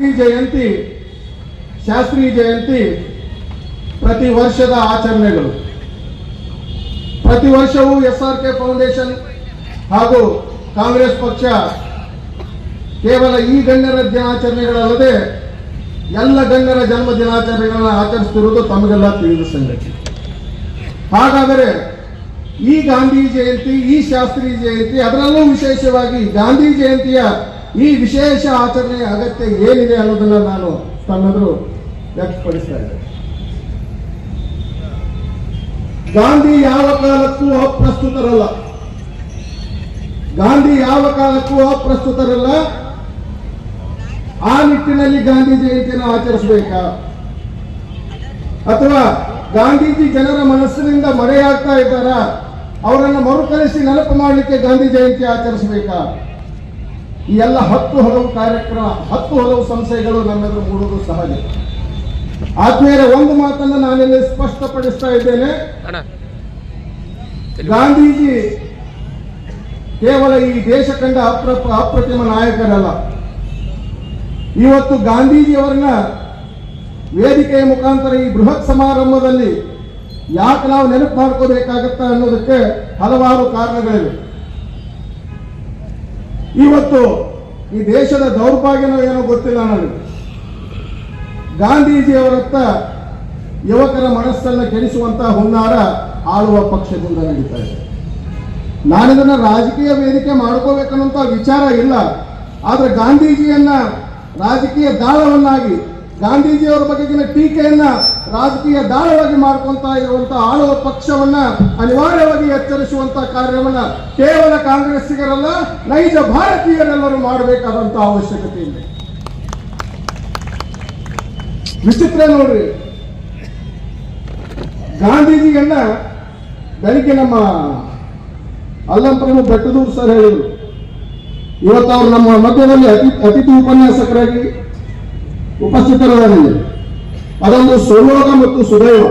ಜಯಂತಿ, ಶಾಸ್ತ್ರಿ ಜಯಂತಿ ಪ್ರತಿ ವರ್ಷದ ಆಚರಣೆಗಳು. ಪ್ರತಿ ವರ್ಷವೂ ಎಸ್ ಆರ್ ಕೆ ಫೌಂಡೇಶನ್ ಹಾಗೂ ಕಾಂಗ್ರೆಸ್ ಪಕ್ಷ ಕೇವಲ ಈ ಗಣ್ಯರ ದಿನಾಚರಣೆಗಳಲ್ಲದೆ ಎಲ್ಲ ಗಣ್ಯರ ಜನ್ಮ ದಿನಾಚರಣೆಗಳನ್ನು ಆಚರಿಸುತ್ತಿರುವುದು ತಮಗೆಲ್ಲ ತಿಳಿದ ಸಂಗತಿ. ಹಾಗಾದರೆ ಈ ಗಾಂಧಿ ಜಯಂತಿ, ಈ ಶಾಸ್ತ್ರಿ ಜಯಂತಿ, ಅದರಲ್ಲೂ ವಿಶೇಷವಾಗಿ ಗಾಂಧಿ ಜಯಂತಿಯ ಈ ವಿಶೇಷ ಆಚರಣೆಯ ಅಗತ್ಯ ಏನಿದೆ ಅನ್ನೋದನ್ನ ನಾನು ತನ್ನದ್ರು ವ್ಯಕ್ತಪಡಿಸ್ತಾ ಇದ್ದೆ ಗಾಂಧಿ ಯಾವ ಕಾಲಕ್ಕೂ ಅಪ್ರಸ್ತುತರಲ್ಲ. ಗಾಂಧಿ ಯಾವ ಕಾಲಕ್ಕೂ ಅಪ್ರಸ್ತುತರಲ್ಲ. ಆ ನಿಟ್ಟಿನಲ್ಲಿ ಗಾಂಧಿ ಜಯಂತಿಯನ್ನು ಆಚರಿಸಬೇಕಾ? ಅಥವಾ ಗಾಂಧೀಜಿ ಜನರ ಮನಸ್ಸಿನಿಂದ ಮರೆಯಾಗ್ತಾ ಇದ್ದಾರಾ? ಅವರನ್ನು ಮರುಕಳಿಸಿ ನೆನಪು ಮಾಡಲಿಕ್ಕೆ ಗಾಂಧಿ ಜಯಂತಿ ಆಚರಿಸಬೇಕಾ? ಈ ಎಲ್ಲ ಹತ್ತು ಹಲವು ಕಾರ್ಯಕ್ರಮ ಹತ್ತು ಹಲವು ಸಂಶಯಗಳು ನಮ್ಮೆದುರು ಮೂಡುವುದು ಸಹಜ. ಆದ್ಮೇಲೆ ಒಂದು ಮಾತನ್ನು ನಾನಿಲ್ಲಿ ಸ್ಪಷ್ಟಪಡಿಸ್ತಾ ಇದ್ದೇನೆ. ಗಾಂಧೀಜಿ ಕೇವಲ ಈ ದೇಶ ಕಂಡ ಅಪ್ರ ಅಪ್ರತಿಮ ನಾಯಕರಲ್ಲ. ಇವತ್ತು ಗಾಂಧೀಜಿಯವರನ್ನ ವೇದಿಕೆಯ ಮುಖಾಂತರ ಈ ಬೃಹತ್ ಸಮಾರಂಭದಲ್ಲಿ ಯಾಕೆ ನಾವು ನೆನಪು ಮಾಡ್ಕೋಬೇಕಾಗತ್ತ ಅನ್ನೋದಕ್ಕೆ ಹಲವಾರು ಕಾರಣಗಳಿವೆ. ಇವತ್ತು ಈ ದೇಶದ ದೌರ್ಭಾಗ್ಯನೋ ಏನೋ ಗೊತ್ತಿಲ್ಲ ನನಗೆ. ಗಾಂಧೀಜಿಯವರತ್ತ ಯುವಕರ ಮನಸ್ಸನ್ನು ಕೆಡಿಸುವಂತಹ ಹುನ್ನಾರ ಆಳುವ ಪಕ್ಷದಿಂದ ನಡೀತಾ ಇದೆ. ನಾನಿದನ್ನ ರಾಜಕೀಯ ವೇದಿಕೆ ಮಾಡ್ಕೋಬೇಕನ್ನೋಂಥ ವಿಚಾರ ಇಲ್ಲ. ಆದ್ರೆ ಗಾಂಧೀಜಿಯನ್ನ ರಾಜಕೀಯ ದಾಳವನ್ನಾಗಿ, ಗಾಂಧೀಜಿಯವರ ಬಗೆಗಿನ ಟೀಕೆಯನ್ನ ರಾಜಕೀಯ ದಾಳವಾಗಿ ಮಾಡ್ಕೊಂತ ಇರುವಂತ ಆಳುವ ಪಕ್ಷವನ್ನ ಅನಿವಾರ್ಯವಾಗಿ ಎಚ್ಚರಿಸುವಂತ ಕಾರ್ಯವನ್ನ ಕೇವಲ ಕಾಂಗ್ರೆಸ್ಸಿಗರಲ್ಲ, ನೈಜ ಭಾರತೀಯರೆಲ್ಲರೂ ಮಾಡಬೇಕಾದಂತ ಅವಶ್ಯಕತೆ ಇದೆ. ವಿಚಿತ್ರ ನೋಡ್ರಿ. ಗಾಂಧೀಜಿಯನ್ನ ಬೆಳಿಗ್ಗೆ ನಮ್ಮ ಅಲ್ಲಂಪ್ರಮು ಬೆಟ್ಟದೂರು ಸರ್ ಹೇಳಿದರು. ಇವತ್ತು ಅವರು ನಮ್ಮ ಮಧ್ಯದಲ್ಲಿ ಅತಿ ಅತಿಥಿ ಉಪನ್ಯಾಸಕರಾಗಿ ಉಪಸ್ಥಿತರಾಗಿದ್ದಾರೆ ಅದೊಂದು ಸುಯೋಗ ಮತ್ತು ಸುದೈವ.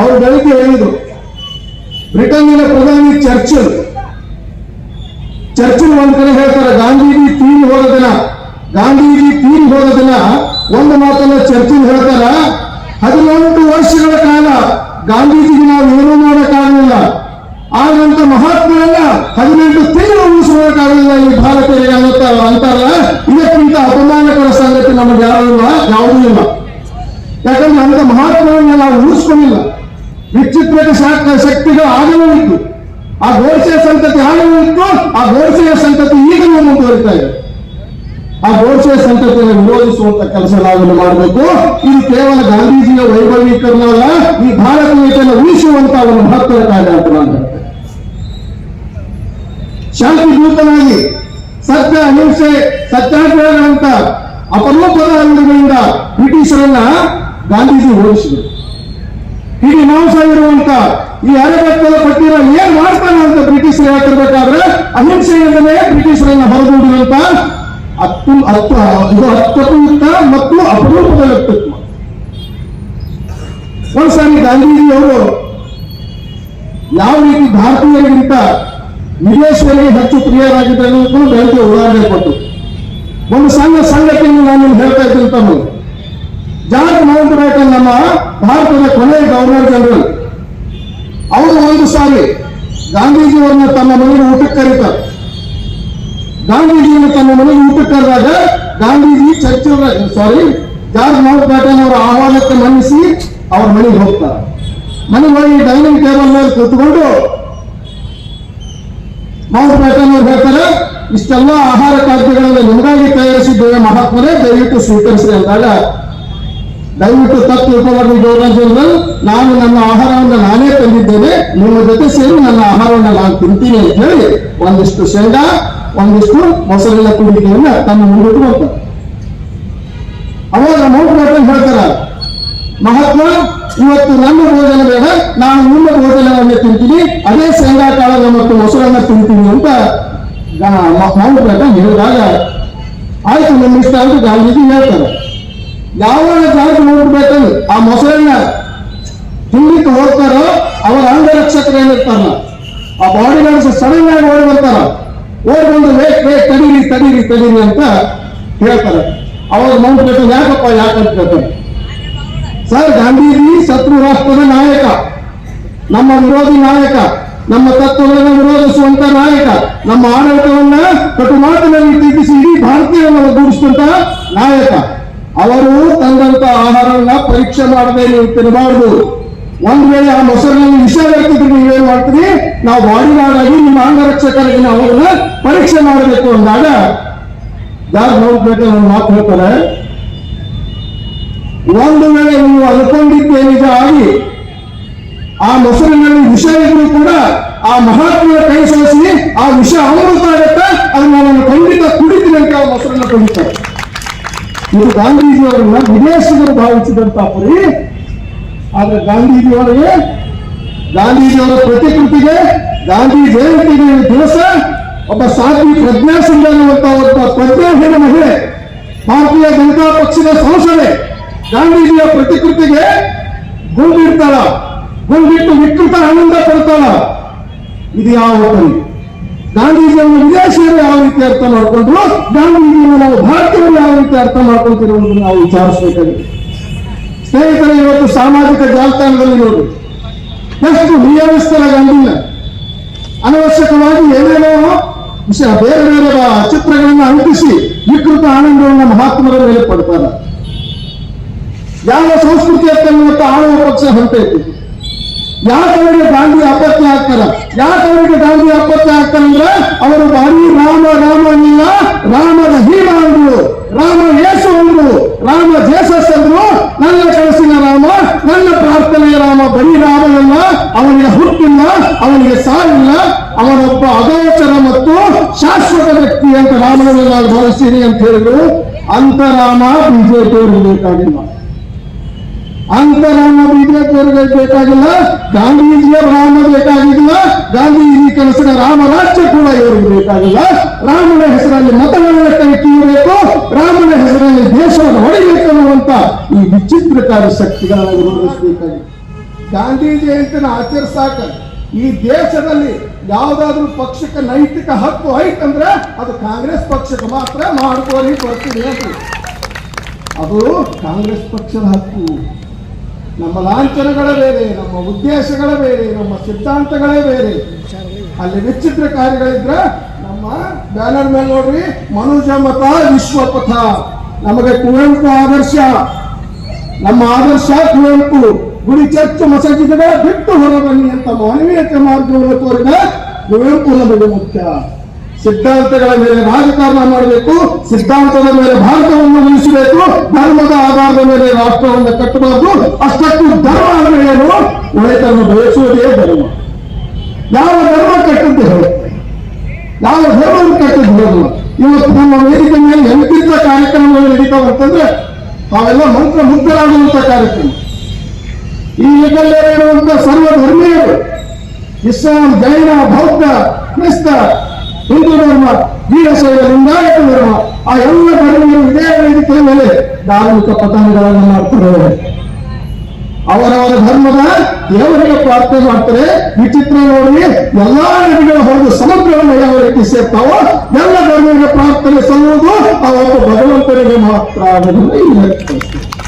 ಅವರು ಬೆಳಿಗ್ಗೆ ಹೇಳಿದರು, ಬ್ರಿಟನ್ನಿನ ಪ್ರಧಾನಿ ಚರ್ಚಿಲ್ ಚರ್ಚಿಲ್ ಒಂದ್ ಕಡೆ ಹೇಳ್ತಾರೆ, ಗಾಂಧೀಜಿ ತೀರಿ ಹೋದ ದಿನ, ಗಾಂಧೀಜಿ ತೀರಿ ಹೋದ ದಿನ ಒಂದು ಮಾತನ್ನ ಚರ್ಚಿಲ್ ಹೇಳ್ತಾರ, ಹದಿನೆಂಟು ವರ್ಷಗಳ ಕಾಲ ಗಾಂಧೀಜಿಗೆ ನಾವು ಏನೂ ಮಾಡೋಕ್ಕಾಗಲಿಲ್ಲ. ಆಗಂತ ಮಹಾತ್ಮರನ್ನ ಹದಿನೆಂಟು ತಿಂಗಳು ಉಳಿಸ್ಕೊಳ್ಳೋಕ್ಕಾಗಲಿಲ್ಲ ಈ ಅನ್ನುತ್ತ ಅಂತಾರಲ್ಲ? ಇದಕ್ಕಿಂತ ಅಪಮಾನಕರ ಸಂಗತಿ ನಮಗೆ ಯಾವುದೂ ಇಲ್ಲ. ಯಾಕಂದ್ರೆ ಮಹಾತ್ಮರನ್ನ ನಾವು ಉಳಿಸ್ಕೊಂಡಿಲ್ಲ. ವಿಚಿತ್ರ ಶಕ್ತಿಗಳು ಆಗಲೂ ಇತ್ತು ಆ ಗೋಡ್ಸೆಯ ಸಂತತಿ ಆಗಲೂ ಇತ್ತು ಆ ಗೋಡ್ಸೆಯ ಸಂತತಿ ಈಗಲೂ ಮುಂದುವರಿತಾ ಇದೆ. ಆ ಗೋಡ್ಸೆಯ ಸಂತತಿಯನ್ನು ವಿರೋಧಿಸುವಂತ ಕೆಲಸ ನಾವೆಲ್ಲ ಮಾಡಬೇಕು. ಇದು ಕೇವಲ ಗಾಂಧೀಜಿಯ ವೈಭವೀಕರಣ ಅಲ್ಲ ಈ ಭಾರತೀಯತೆಯನ್ನು ಉಳಿಸುವಂತ ಒಂದು ಮಹತ್ವದ ಕಾರ್ಯ ಅಂತ ನಾನು ಹೇಳ್ತೇನೆ. ಶಾಂತಿ ದೂತನಾಗಿ ಸತ್ಯ, ಅಹಿಂಸೆ, ಸತ್ಯಾಗ್ರಹಗಳಂತ ಅಪರೂಪದ ಅಂಗಗಳಿಂದ ಬ್ರಿಟಿಷರನ್ನ ಗಾಂಧೀಜಿ ಓಡಿಸಿದರು ಹೀಗೆ ನಾವು ಸಾವಿರುವಂತ ಈ ಅರೆಬೆತ್ತಲ ಪಟ್ಟಿರ ಏನ್ ಮಾಡ್ತಾನೆ ಅಂತ ಬ್ರಿಟಿಷರು ಹೇಳ್ತಿರ್ಬೇಕಾದ್ರೆ ಅಹಿಂಸೆಯಿಂದಲೇ ಬ್ರಿಟಿಷರನ್ನ ಹೊರದೂಡಿದಂತ ಅತ್ತು ಅತ್ತು ಇದು ಅತ್ಯುಪಯುಕ್ತ ಮತ್ತು ಅಪರೂಪದ ವ್ಯಕ್ತಿತ್ವ. ಒಂದ್ಸಾರಿ ಗಾಂಧೀಜಿಯವರು ಯಾವ ರೀತಿ ಭಾರತೀಯರಿಗಿಂತ ವಿದೇಶಿಯರಿಗೆ ಹೆಚ್ಚು ಪ್ರಿಯರಾಗಿದ್ದಾರೆ ಅನ್ನೋದನ್ನು ಬೆಳಗ್ಗೆ ಉದಾಹರಣೆ ಕೊಟ್ಟು ಒಂದು ಸಣ್ಣ ಸಂಗತಿಯನ್ನು ನಾನು ಹೇಳ್ತಾ ಇದ್ದೀನಿ ತಮ್ಮ. ಜಾರ್ಜ್ ಮೌಂಟ್ ನಮ್ಮ ಭಾರತದ ಕೊನೆಯ ಗವರ್ನರ್ ಜನರಲ್ ಅವರು ಒಂದು ಸಾರಿ ಗಾಂಧೀಜಿಯವರನ್ನ ತಮ್ಮ ಮನೆಗೆ ಊಟಕ್ಕೆ ಕರೀತಾರೆ. ಗಾಂಧೀಜಿಯನ್ನು ತಮ್ಮ ಮನೆಗೆ ಊಟಕ್ಕೆ ಕರೆದಾಗ Gandhiji Churchill sorry George mount ಅವರ ಆಹ್ವಾನಕ್ಕೆ ಮನ್ನಿಸಿ ಅವ್ರ ಮನೆಗೆ ಹೋಗ್ತಾರೆ. ಮನೆಗೆ ಹೋಗಿ ಡೈನಿಂಗ್ ಟೇಬಲ್ ಮೇಲೆ ಕೂತ್ಕೊಂಡು ಮೌಂಟ್ ಬ್ಯಾಟನ್ ಅವ್ರು ಹೇಳ್ತಾರೆ ಇಷ್ಟೆಲ್ಲ ಆಹಾರ ಖಾದ್ಯಗಳನ್ನು ನಿಮಗಾಗಿ ತಯಾರಿಸಿದ್ದೇವೆ. ಮಹಾತ್ಮರೇ, ದಯವಿಟ್ಟು ಸ್ವೀಕರಿಸಿ ಅಂದಾಗ ದಯವಿಟ್ಟು ತಪ್ಪು ಉಪವರ್ಣ ಗೌರವ ನಾನು ನನ್ನ ಆಹಾರವನ್ನು ನಾನೇ ತಂದಿದ್ದೇನೆ. ನಿಮ್ಮ ಜೊತೆ ಸೇರಿ ನನ್ನ ಆಹಾರವನ್ನು ನಾನು ತಿಂತೀನಿ ಅಂತ ಹೇಳಿ ಒಂದಿಷ್ಟು ಶೇಂಗಾ, ಒಂದಿಷ್ಟು ಮೊಸರಿನ ಕುಡಿಕೆಯನ್ನ ತಮ್ಮ ಮುಂದಿಟ್ಟು ಅವಾಗ ಮೌಂಟ್ ಬ್ಯಾಟನ್ ಹೇಳ್ತಾರ, ಮಹಾತ್ಮ, ಇವತ್ತು ನನ್ನ ಭೋಜನ ಬೇಡ. ನಾನು ನಿಮ್ಮ ಭೋಜನವನ್ನೇ ತಿಂತೀನಿ. ಅದೇ ಶೇಂಗಾ ಕಾಳನ್ನು ಮತ್ತು ಮೊಸರನ್ನ ತಿಂತೀನಿ ಅಂತ ಮೌಂಟ್ ಹೇಳಿದಾಗ, ಆಯ್ತು, ನಮ್ಮ ಇಷ್ಟ ಅಂತ ಗಾಂಧೀಜಿ ಹೇಳ್ತಾರೆ. ಯಾವ ಜಾಗ ಮೌಂಟ್ ಆ ಮೊಸರನ್ನ ತಿನ್ನಕ್ಕೆ ಹೋಗ್ತಾರೋ, ಅವರ ಅಂಗರಕ್ಷಕರು ಏನಿರ್ತಾರಲ್ಲ, ಆ ಬಾಡಿ ಗಾರ್ಡ್ಸ್ ಸಡನ್ ಆಗಿ ಓಡಿ ಬರ್ತಾರ ಓಡಿ ಬಂದು ವೇಟ್ ವೇಟ್ ತಡೀರಿ ತಡೀರಿ ತಡೀರಿ ಅಂತ ಹೇಳ್ತಾರೆ. ಅವಾಗ ಮೌಂಟ್ ಬೇಟನ್ ಯಾಕಪ್ಪ ಯಾಕಂತ ಕೇಳ್ತಾರೆ. ಸರ್, ಗಾಂಧೀಜಿ ಶತ್ರು ರಾಷ್ಟ್ರದ ನಾಯಕ, ನಮ್ಮ ವಿರೋಧಿ ನಾಯಕ ನಮ್ಮ ತತ್ವಗಳನ್ನು ವಿರೋಧಿಸುವಂತ ನಾಯಕ, ನಮ್ಮ ಆಡಳಿತವನ್ನ ಕಟ್ಟು ಮಾತಿನಲ್ಲಿ ಟೀಕಿಸಿ ಇಡೀ ಭಾರತೀಯವನ್ನು ಒಗ್ಗೂಡಿಸಿದಂತ ನಾಯಕ, ಅವರು ತಂದಂತ ಆಹಾರವನ್ನ ಪರೀಕ್ಷೆ ಮಾಡದೆ ನೀವು ತಿನ್ನಬಾರದು. ಒಂದ್ ವೇಳೆ ಆ ಮೊಸರಿನಲ್ಲಿ ವಿಷ ಇರ್ತಿದ್ರೆ ನೀವೇನ್ ಮಾಡ್ತೀರಿ? ನಾವು ಬಾಡಿಗಾರಾಗಿ ನಿಮ್ಮ ಅಂಗರಕ್ಷಕರಿಗೆ ನಾವು ಅವರನ್ನ ಪರೀಕ್ಷೆ ಮಾಡಬೇಕು ಅಂದಾಗ, ಯಾರು ನೋಡ್ಬೇಕು ಒಂದು ಮಾತು ಹೇಳ್ತಾರೆ. ಒಂದು ವೇಳೆ ನೀವು ಅನ್ಕೊಂಡಿದ್ದೇ ನಿಜ ಆಗಿ ಆ ಮೊಸರಿನಲ್ಲಿ ವಿಷ ಇದ್ರೂ ಕೂಡ ಆ ಮಹಾತ್ಮರ ಕೈ ಸೋಸಿ ಆ ವಿಷ ಅಮೃತ ಆಗುತ್ತೆ ಅದನ್ನ ನಾನು ಖಂಡಿತ ಕುಡಿತೀನಿ ಅಂತ ಆ ಮೊಸರನ್ನ ಕುಡಿತಾರೆ. ಇದು ಗಾಂಧೀಜಿಯವರನ್ನ ವಿದೇಶಿಗರು ಭಾವಿಸಿದಂತ ಪರಿ, ಆದ್ರೆ ಗಾಂಧೀಜಿಯವರಿಗೆ, ಗಾಂಧೀಜಿಯವರ ಪ್ರತಿಕೃತಿಗೆ, ಗಾಂಧಿ ಜಯಂತಿಗೆ ದಿವಸ ಒಬ್ಬ ಸಾಧ್ವಿ ಪ್ರಜ್ಞಾ ಅನ್ನುವಂತ ಒಬ್ಬ ಪ್ರಜ್ಞಾಹೀನ ಮಹಿಳೆ, ಭಾರತೀಯ ಜನತಾ ಪಕ್ಷದ ಸಂಸದೆ, ಗಾಂಧೀಜಿಯ ಪ್ರತಿಕೃತಿಗೆ ಗುಂಡಿಡ್ತಾಳ. ಗುಂಡಿಟ್ಟು ವಿಕೃತ ಆನಂದ ಪಡ್ತಾನ ಇದು ಯಾವ ಪರಿ ಗಾಂಧೀಜಿಯನ್ನು ವಿದೇಶಿಯರು ಯಾವ ರೀತಿ ಅರ್ಥ ಮಾಡ್ಕೊಂಡ್ರು? ಗಾಂಧೀಜಿಯನ್ನು ನಾವು ಭಾರತೀಯರು ಯಾವ ರೀತಿ ಅರ್ಥ ಮಾಡ್ಕೊಂತಿರುವುದನ್ನು ನಾವು ವಿಚಾರಿಸಬೇಕಾಗಿದೆ. ಸ್ನೇಹಿತರೆ, ಇವತ್ತು ಸಾಮಾಜಿಕ ಜಾಲತಾಣದಲ್ಲಿ ನೋಡಿ. ಎಷ್ಟು ನಿಯಮಿಸ್ತಾರೆ ಗಾಂಧಿನ ಅನವಶ್ಯಕವಾಗಿ ಏನೇನೋ ವಿಷಯ, ಬೇರೆ ಬೇರೆ ಚಿತ್ರಗಳನ್ನು ಅಂಟಿಸಿ ವಿಕೃತ ಆನಂದವನ್ನು ಮಹಾತ್ಮರ ಮೇಲೆ ಪಡ್ತಾರೆ ಯಾವ ಸಂಸ್ಕೃತಿ ಅರ್ಥ ಆಳುವ ಪಕ್ಷ ಹೊಂಟೈತಿ ಯಾಕೆ ಅವರಿಗೆ ಗಾಂಧಿ ಅಪತ್ಯ ಆಗ್ತಾರ? ಯಾಕೆ ಅವರಿಗೆ ಗಾಂಧಿ ಅಪತ್ಯ ಆಗ್ತಾರಂದ್ರೆ ಅವರು ಬರೀ ರಾಮ ರಾಮ ಇಲ್ಲ ರಾಮ ಹೀನ ಅಂದ್ರು, ರಾಮ ಯೇಸು ಅಂದ್ರು, ರಾಮ ಜೇಸಸ್ ಅಂದ್ರು, ನನ್ನ ಕನಸಿನ ರಾಮ, ನನ್ನ ಪ್ರಾರ್ಥನೆಯ ರಾಮ, ಬರೀ ರಾಮನಲ್ಲ ಅವನಿಗೆ ಹುಟ್ಟಿಲ್ಲ, ಅವನಿಗೆ ಸಾವಿಲ್ಲ ಅವನೊಬ್ಬ ಅಗೋಚರ ಮತ್ತು ಶಾಶ್ವತ ವ್ಯಕ್ತಿ ಅಂತ ರಾಮನನ್ನು ನಾನು ಭಾವಿಸ್ತೀನಿ ಅಂತ ಹೇಳಿದ್ರು. ಅಂತ ರಾಮ ಬಿಜೆಪಿಯವರಿಗೆ ಬೇಕಾಗಿಲ್ಲ. ಅಂತರಾಮ ಬಿಜೆಪಿಯವರಿಗೆ ಬೇಕಾಗಿಲ್ಲ. ಗಾಂಧೀಜಿಯವರು ರಾಮ ಬೇಕಾಗಿಲ್ಲ. ಗಾಂಧೀಜಿ ಕೆಲಸದ ರಾಮ ರಾಜ್ಯ ಕೂಡ ಇವರಿಗೆ ಬೇಕಾಗಿಲ್ಲ. ರಾಮನ ಹೆಸರಲ್ಲಿ ಮತಗಳನ್ನು ಕೈತೀಯಬೇಕು ರಾಮನ ಹೆಸರಲ್ಲಿ ದೇಶವನ್ನು ಹೊಡೆಯಬೇಕು ಅನ್ನುವಂತ ಈ ವಿಚಿತ್ರಕಾರಿ ಶಕ್ತಿಗಳನ್ನು ವಿರೋಧಿಸಬೇಕಾಗಿದೆ ಗಾಂಧಿ ಜಯಂತಿನ ಆಚರಿಸಾಕ ಈ ದೇಶದಲ್ಲಿ ಯಾವುದಾದ್ರೂ ಪಕ್ಷಕ್ಕೆ ನೈತಿಕ ಹಕ್ಕು ಐತಂದ್ರೆ ಅದು ಕಾಂಗ್ರೆಸ್ ಪಕ್ಷಕ್ಕೆ ಮಾತ್ರ ಮಾಡ್ಕೋರಿ ಬರ್ತೀನಿ ಅದು ಕಾಂಗ್ರೆಸ್ ಪಕ್ಷದ ಹಕ್ಕು. ನಮ್ಮ ಲಾಂಛನಗಳೇ ಬೇರೆ, ನಮ್ಮ ಉದ್ದೇಶಗಳೇ ಬೇರೆ, ನಮ್ಮ ಸಿದ್ಧಾಂತಗಳೇ ಬೇರೆ. ಅಲ್ಲಿ ವಿಚಿತ್ರ ಕಾರ್ಯಗಳಿದ್ರ ನಮ್ಮ ಬ್ಯಾನರ್ ಮೇಲೆ ನೋಡ್ರಿ, ಮನುಜ ಮತ ವಿಶ್ವಪಥ. ನಮಗೆ ಕುವೆಂಪು ಆದರ್ಶ. ನಮ್ಮ ಆದರ್ಶ ಕುವೆಂಪು. ಗುಡಿ ಚರ್ಚು ಮಸಜಿದಗಳ ಬಿಟ್ಟು ಹೊರಬನ್ನಿ ಅಂತ ಮಾನವೀಯತೆ ಮಾರ್ಗವನ್ನು ತೋರಿದ ಕುವೆಂಪು ನಮಗೆ ಮುಖ್ಯ. ಸಿದ್ಧಾಂತಗಳ ಮೇಲೆ ರಾಜಕಾರಣ ಮಾಡಬೇಕು, ಸಿದ್ಧಾಂತದ ಮೇಲೆ ಭಾರತವನ್ನು ಉಳಿಸಬೇಕು ಧರ್ಮದ ಆಧಾರದ ಮೇಲೆ ರಾಷ್ಟ್ರವನ್ನು ಕಟ್ಟಬಾರದು, ಅಷ್ಟಕ್ಕೂ ಧರ್ಮ ಅಂದ್ರೆ ಏನು? ಒಳಿತನ್ನು ಬಯಸುವುದೇ ಧರ್ಮ. ಯಾವ ಧರ್ಮ ಕೆಟ್ಟದ್ದು ಹೇಳುತ್ತೆ ಯಾವ ಧರ್ಮವನ್ನು ಕೆಟ್ಟದ್ದು ಹೇಳಲ್ಲ ಇವತ್ತು ನಮ್ಮ ವೇದಿಕೆ ಮೇಲೆ ಎಂತಿದ್ದ ಕಾರ್ಯಕ್ರಮಗಳು ನಡೀತಾವೆ ಅಂತಂದ್ರೆ ಅವೆಲ್ಲ ಮಂತ್ರ ಮುಗ್ಧರಾಗುವಂತ ಕಾರ್ಯಕ್ರಮ. ಈ ಯುಗದಲ್ಲಿ ಇರುವಂತ ಸರ್ವ ಧರ್ಮೀಯರು ಇಸ್ಲಾಂ, ಜೈನ, ಬೌದ್ಧ, ಕ್ರಿಸ್ತ ಹಿಂದೂ ಧರ್ಮ ವೀರಶೈವ ಲಿಂಗಾಯತ ಧರ್ಮ ಆ ಎಲ್ಲ ಧರ್ಮಗಳು ಇದೇ ವೇದಿಕೆಯ ಮೇಲೆ ಧಾರ್ಮಿಕ ಪತನಗಳನ್ನು ಮಾಡ್ತಾರೆ ಅವರವರ ಧರ್ಮದ ದೇವರಿಗೆ ಪ್ರಾರ್ಥನೆ ಮಾಡ್ತಾರೆ ವಿಚಿತ್ರ ನೋಡಿ, ಎಲ್ಲಾ ನದಿಗಳ ಹೊರಗೆ ಸಮುದ್ರವನ್ನು ಯಾವ ರೀತಿ ಸೇರ್ತಾವೋ, ಎಲ್ಲ ಧರ್ಮಗಳಿಗೆ ಪ್ರಾರ್ಥನೆ ಸಲ್ಲುವುದು ಒಬ್ಬ ಭಗವಂತನಿಗೆ ಮಾತ್ರ ವ್ಯಕ್ತಪಡಿಸ್ತಾರೆ.